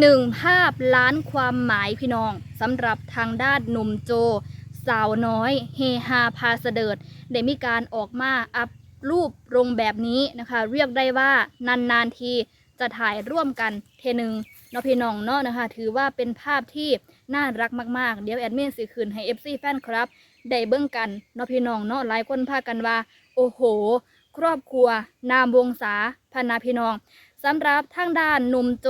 หนึ่งภาพล้านความหมายพี่น้องสำหรับทางด้านหนุ่มโจ สาวน้อย เฮฮาพาเสดิร์ดได้มีการออกมาอัพรูปลงแบบนี้นะคะ เรียกได้ว่านานๆทีจะถ่ายร่วมกันเทนึงเนาะพี่น้องเนาะนะคะ ถือว่าเป็นภาพที่น่ารักมากๆ เดี๋ยวแอดมินสิคืนให้ FC แฟนครับ ได้เบิ่งกันเนาะพี่น้องเนาะหลายคนพากันว่า โอ้โห ครอบครัว นามวงศาพนาพี่น้องสำหรับทางด้านหนุ่มโจ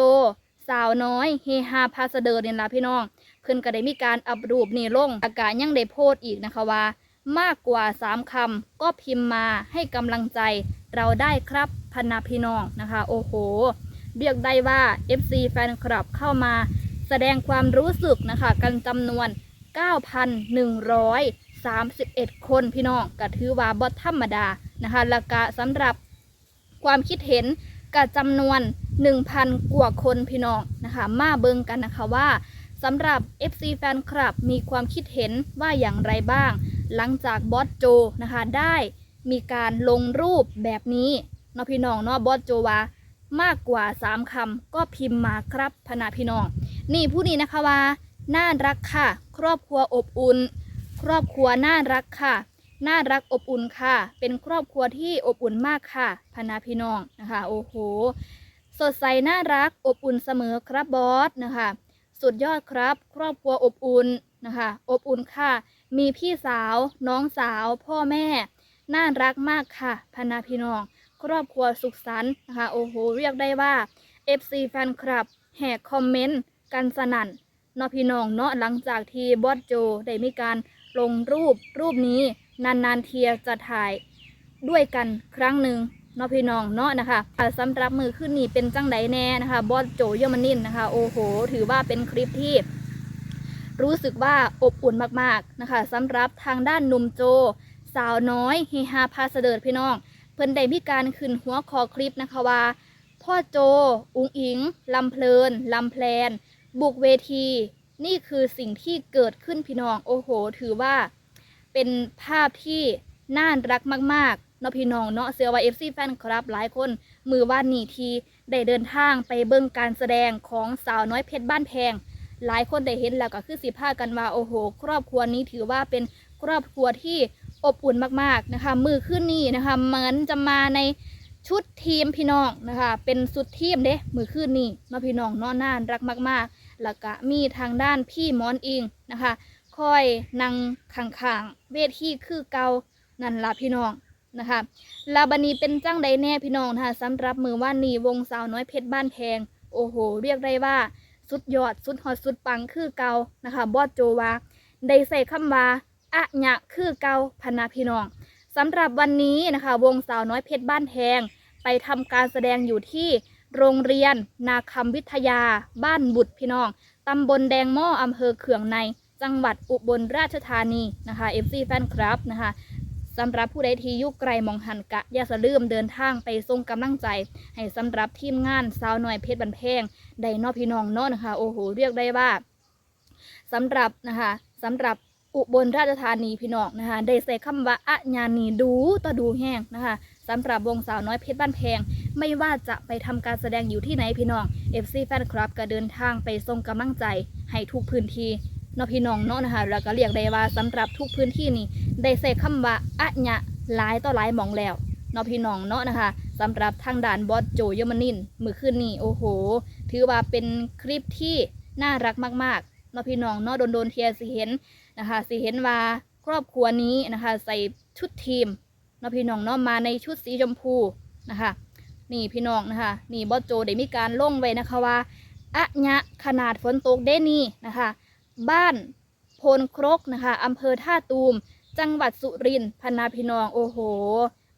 สาวน้อยเฮฮาพาสเดอร์เนี่ยละพี่น้อง เพิ่นก็ได้มีการอัปรูปนี่ลงอากาศยังได้โพสต์อีกนะคะว่า มากกว่า 3คำก็พิมพ์มาให้กำลังใจเราได้ครับพนาพี่น้องนะคะ โอ้โห เรียกได้ว่า FC แฟนคลับเข้ามา แสดงความรู้สึกนะคะ กันจำนวน 9,131 คนพี่น้องก็ถือว่าบอธรรมดานะคะแล้วก็สำหรับความคิดเห็นกับจำนวน 1,000 กว่าคนพี่น้องนะคะ มาเบิงกันนะคะว่าสำหรับ FC แฟนคลับมีความคิดเห็นว่าอย่างไรบ้าง หลังจากบอสโจนะคะได้มีการลงรูปแบบนี้เนาะพี่น้องเนาะบอสโจว่ามากกว่า 3คำก็พิมพ์มาครับพนาพี่น้อง นี่ผู้นี้นะคะว่าน่ารักค่ะ ครอบครัวอบอุ่น ครอบครัวน่ารักค่ะ น่ารักอบอุ่นค่ะ เป็นครอบครัวที่อบอุ่นมากค่ะพนาพี่น้องนะคะ โอ้โห สดใสน่ารักอบอุ่นเสมอครับบอสนะคะ สุดยอดครับ ครอบครัวอบอุ่นนะคะ อบอุ่นค่ะ มีพี่สาว น้องสาว พ่อแม่ น่ารักมากค่ะพนาพี่น้อง ครอบครัวสุขสันต์นะคะโอ้โหเรียกได้ว่า FC แฟนคลับ แห่คอมเมนต์กันสนั่นเนาะพี่น้องเนาะหลังจากที่บอสโจได้มีการลงรูปรูปนี้นานๆเทียจะถ่ายด้วยกันครั้งหนึ่ง เนาะพี่น้องเนาะนะคะอ่าสำหรับมือขึ้นนี่เป็นจังไดแน่นะคะ บอสโจเยอรมนินนะคะ โอ้โห ถือว่าเป็นคลิปที่ รู้สึกว่าอบอุ่นมากๆนะคะสำหรับทางด้านหนุ่มโจ สาวน้อยเฮฮาพาเสดิร์ดพี่น้อง เพิ่นได้มีการขึ้นหัวคอคลิปนะคะว่า พ่อโจ อุงอิงลำเพลินลำแพลน บุกเวที นี่คือสิ่งที่เกิดขึ้นพี่น้อง โอ้โห ถือว่าเป็นภาพที่น่ารักมากๆ เนาะพี่น้องเนาะเสือว่าเอฟซีแฟนครับหลายคนมือว่านนี่ทีได้เดินทางไปเบิ่งการแสดงของสาวน้อยเพชรบ้านแพง หลายคนได้เห็นแล้วก็คือสิพากันว่าโอ้โห ครอบครัวนี้ถือว่าเป็นครอบครัวที่อบอุ่นมากๆนะคะ มือขึ้นนี่นะคะเหมือนจะมาในชุดทีมพี่น้องนะคะ เป็นสุดทีมเด้มือขึ้นนี่เน้องพี่น้องเน้อน่านรักมาก ๆ แล้วก็มีทางด้านพี่มอนอิงนะคะคอยนั่งข้างๆเวทีคือเกานั่นละพี่น้อง นะคะลาบานีเป็นจ้างใดแน่พี่น้องนะคะสำหรับมือว่านีวงสาวน้อยเพชรบ้านแพง โอ้โห เรียกได้ว่า สุดยอด สุดฮอตสุดปังคือเกานะคะบอสโจวาได้ใส่คำว่าอะญะคือเกาพนาพี่น้องสำหรับวันนี้นะคะ วงสาวน้อยเพชรบ้านแพง ไปทำการแสดงอยู่ที่โรงเรียน นาคำวิทยา บ้านบุตรพี่น้องตำบลแดงหม้ออำเภอเขืองใน จังหวัดอุบลราชธานีนะคะ FC แฟนคลับนะคะ สำหรับผู้ใดที่ยุไกลมองหันกะอย่าสะลืมเดินทางไปส่งกำลังใจ ให้สำหรับทีมงานสาวน้อยเพชรบันแพงได้นอพี่น้องเนาะนะคะโอ้โหเรียกได้ว่าสำหรับนะคะสำหรับอุบลราชธานีพี่น้องนะคะได้ใส่คำว่าอะญานีดูต่อดูแห้งนะคะสำหรับวงสาวน้อยเพชรบ้านแพง ไม่ว่าจะไปทำการแสดงอยู่ที่ไหนพี่น้อง FC แฟนคลับก็เดินทางไปส่งกำลังใจให้ทุกพื้นที่ เนาะพี่น้องเนาะนะคะแล้วก็เรียกได้ว่าสำหรับทุกพื้นที่นี่ได้ใส่คำว่าอะญะหลายต่อหลายมองแล้วเนาะพี่น้องเนาะนะคะสำหรับทางด่านบอสโจเยอรมนินมือขึ้นนี่โอ้โห ถือว่าเป็นคลิปที่น่ารักมากๆเนาะพี่น้องเนาะโดนโดนๆเทียสิเห็นนะคะสิเห็นว่าครอบครัวนี้นะคะใส่ชุดทีมเนาะพี่น้องเนาะมาในชุดสีชมพูนะคะนี่พี่น้องนะคะนี่บอสโจได้มีการลงไว้นะคะว่าอะญะขนาดฝนตกเด้นี่นะคะ บ้านโพนครกนะคะอำเภอท่าตูม จังหวัดสุรินทร์พนาพี่น้องโอ้โห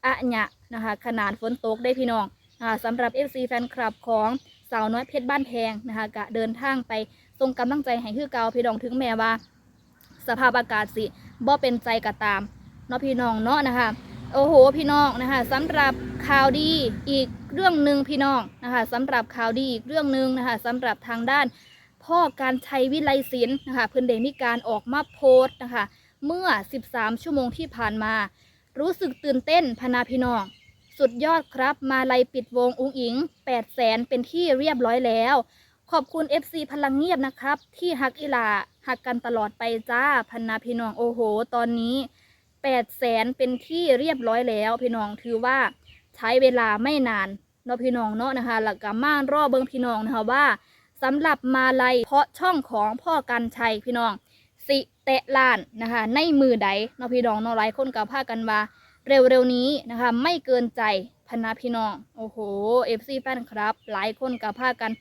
อะญะนะคะขนาดฝนตกได้พี่น้องอ่าสำหรับ FC แฟนคลับของสาวน้อยเพชรบ้านแพงนะคะกะเดินทางไปส่งกำลังใจให้คือเก่าพี่น้องถึงแม้ว่า สภาพอากาศสิบ่เป็นใจก็ตามเนาะพี่น้องเนาะนะคะโอ้โหพี่น้องนะคะสำหรับข่าวดีอีกเรื่องหนึ่งพี่น้องนะคะสำหรับข่าวดีอีกเรื่องหนึ่งนะคะสำหรับทางด้าน พ่อการชัยวิไลศิลป์นะคะเพื่อนได้มีการออกมาโพสต์นะคะ เมื่อ 13 ชั่วโมงที่ผ่านมา รู้สึกตื่นเต้นพนาพี่น้อง สุดยอดครับมาลัยปิดวงอุ้งอิง 8 แสนเป็นที่เรียบร้อยแล้ว ขอบคุณ FC พลังเงียบนะครับ ที่ฮักอีหลาหักกันตลอดไปจ้าพนาพี่น้องโอ้โห ตอนนี้8 0 0แสนเป็นที่เรียบร้อยแล้วพี่น้องถือว่าใช้เวลาไม่นานเนาะพี่น้องเนาะนะคะหลักกมารอเบิงพี่น้องนะคะว่า สำหรับมาลัยเพราะช่องของพ่อกันชัยพี่น้อง สิเตะล้านนะคะ ในมือใดเนาะพี่น้องเนาะหลายคนกับพากันว่า เร็วๆนี้นะคะ ไม่เกินใจพนาพี่น้อง โอ้โหเอฟซีแฟนครับ หลายคนกับพากัน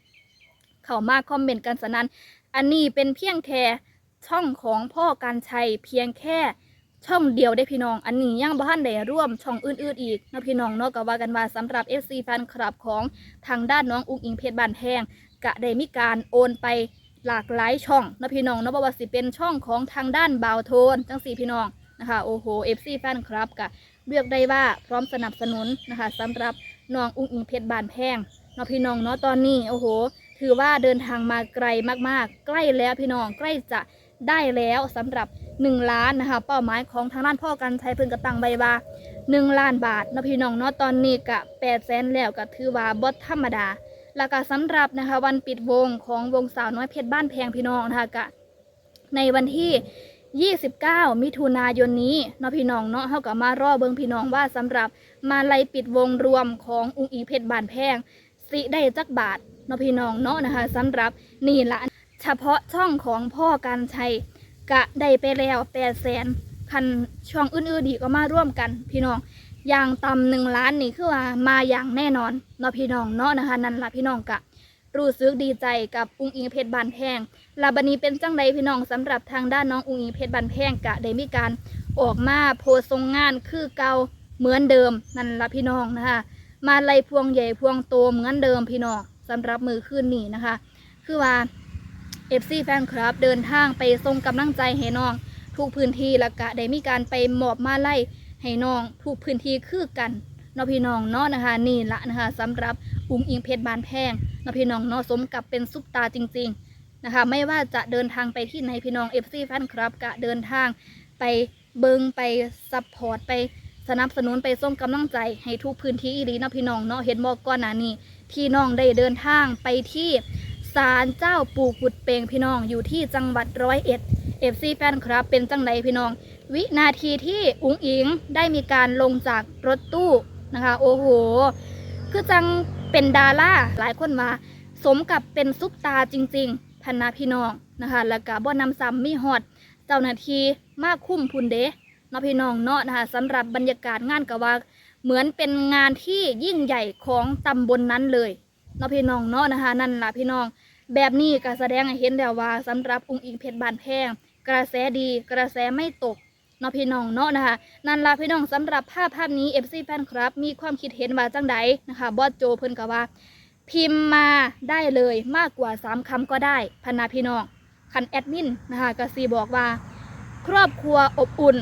เข้ามาคอมเมนต์กันสนั่นอันนี้เป็นเพียงแค่ช่องของพ่อการชัยเพียงแค่ช่องเดียวได้พี่น้อง อันนี้ยังบ้านได้ร่วมช่องอื่นๆอีกนาะพี่น้องเนาะก็ว่ากันว่าสำหรับ FC แฟนคลับของทางด้านน้องอุ้งอิงเพชรบานแพง กะได้มีการโอนไปหลากหลายช่องนะพี่น้องนะบ่ว่าสิเป็นช่องของทางด้านบาวโทนจังสี่พี่น้องนะคะโอ้โห FC แฟนคลับกะเรียกได้ว่าพร้อมสนับสนุนนะคะสำหรับน้องอุ้งอิงเพชรบานแพงเนาะพี่น้องเนาะตอนนี้โอ้โห ถือว่าเดินทางมาไกลมากๆ ใกล้แล้วพี่น้องใกล้จะได้แล้วสำหรับ 1 ล้านนะคะเป้าหมายของทางด้านพ่อกันชัยเพิ่นกระตังใบว่า1ล้านบาทเนาะพี่น้องเนาะตอนนี้กะ8แสนแล้วก็ถือว่าบ่ธรรมดา แล้วก็สำหรับนะคะวันปิดวงของวงสาวน้อยเพชรบ้านแพงพี่น้องนะคะกะในวันที่ 29 มิถุนายนนี้เนาะพี่น้องเนาะเฮาก็มารอเบิงพี่น้องว่าสำหรับมาลัยปิดวงรวมของอุ้งอิงเพชรบ้านแพงสิได้จักบาทเนาะพี่น้องเนาะนะคะสำหรับนี่ละเฉพาะช่องของพ่อการชัยกะได้ไปแล้วแปดแสนคันช่องอื่นๆดีก็มาร่วมกันพี่น้อง อย่างต่ำหนึ่งล้านนี่คือว่ามาอย่างแน่นอนเนาะพี่น้องเนาะนะคะ นั่นละพี่น้องกะรู้สึกดีใจกับอุ้งอิงเพชรบานแพงลาบันนี้เป็นจังใดพี่น้องสำหรับทางด้านน้องอุ้งอิงเพชรบานแพงกะได้มีการออกมาโพสต์ทรงงานคือเก่าเหมือนเดิมนั่นละพี่น้องนะคะ มาไล่พวงใหญ่พวงโตเหมือนเดิมพี่น้องสำหรับมือคืนนี้นะคะ คือว่า FC แฟนคลับเดินทางไปส่งกำลังใจให้น้องทุกพื้นที่ล้วก็ได้มีการไปมอบมาไล่ ให้น้องทุกพื้นที่คือกันนพี่น้องเนาะนะคะ นี่ละนะคะสำหรับอุ้งอิงเพชรบานแพงนพี่น้องเนาะสมกับเป็นซุปตาจริง ๆนะคะ ไม่ว่าจะเดินทางไปที่ไหนพี่น้อง FC แฟนคลับก็เดินทางไปเบิงไปซัพพอร์ตไปสนับสนุนไปส่งกำลังใจให้ทุกพื้นที่อีหลีนะพี่น้องเนาะเห็นบอกก่อนหน้านี้ที่น้องได้เดินทางไปที่ ศาลเจ้าปู่กุดเปงพี่น้องอยู่ที่จังหวัดร้อยเอ็ดเอฟซีแฟนครับ เป็นจังใดพี่น้อง วินาทีที่อุ๋งอิงได้มีการลงจากรถตู้นะคะ โอ้โห คือจังเป็นดาราหลายคนมา สมกับเป็นซุปตาจริง ๆ พันนาพี่น้องนะคะ แล้วก็บ่นำซ้ำมีฮอด เจ้าหน้าที่มากคุ้มพุนเดะเนาะพี่น้องเนาะนะคะสำหรับบรรยากาศงานก็ว่าเหมือนเป็นงานที่ยิ่งใหญ่ของตำบลนนั้นเลยเนาะพี่น้องเนาะนะคะ นั่นล่ะพี่น้อง แบบนี้ก็แสดงให้เห็นแล้วว่าสำหรับองค์อิงเพชรบานแพงกระแสดีกระแสไม่ตกเนาะพี่น้องเนาะนะคะนั่นละพี่น้องสำหรับภาพภาพนี้ FC แฟนครับ มีความคิดเห็นว่าจังใดนะคะบอสโจเพิ่นก็ว่า พิมพ์มาได้เลยมากกว่า 3คำก็ได้พนาพี่น้องคันแอดมินนะคะกสีบอกว่า ครอบครัวอบอุ่น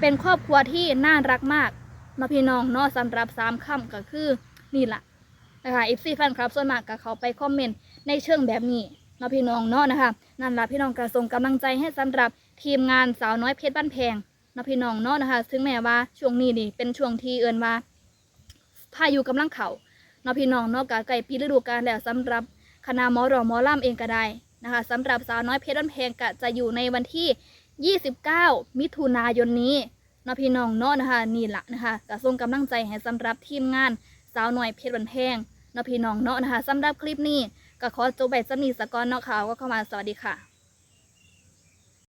เป็นครอบครัวที่น่ารักมากมาพี่น้องเนาะสำหรับสามคำก็คือนี่แหละนะคะอีซี่แฟนคลับส่วนมากก็เขาไปคอมเมนต์ ในเชิงแบบนี้มาพี่น้องเนาะนะคะนั่นละพี่น้องก็ส่งกำลังใจให้สำหรับทีมงานสาวน้อยเพชรบ้านแพงนะพี่น้องเนาะนะคะถึงแม้ว่าช่วงนี้นี่เป็นช่วงที่เอินว่าพายุกำลังเขาเนาะพี่น้องเนาะกะไก่ปีฤดูกาลแล้วสำหรับคณะมอรอมอล่ำเองก็ได้นะคะสำหรับสาวน้อยเพชรบ้านแพงก็จะอยู่ในวันที่ 29 มิถุนายนนี้เนาะพี่น้องเนาะนะคะนี่ละนะคะก็ส่งกำลังใจให้สำหรับทีมงานสาวน่อยเพชรบันแพงเนาะพี่น้องเนาะนะคะสำหรับคลิปนี้ ก็ขอจบแบบสมีสกอนเนาะค่ะก็เข้ามาสวัสดีค่ะ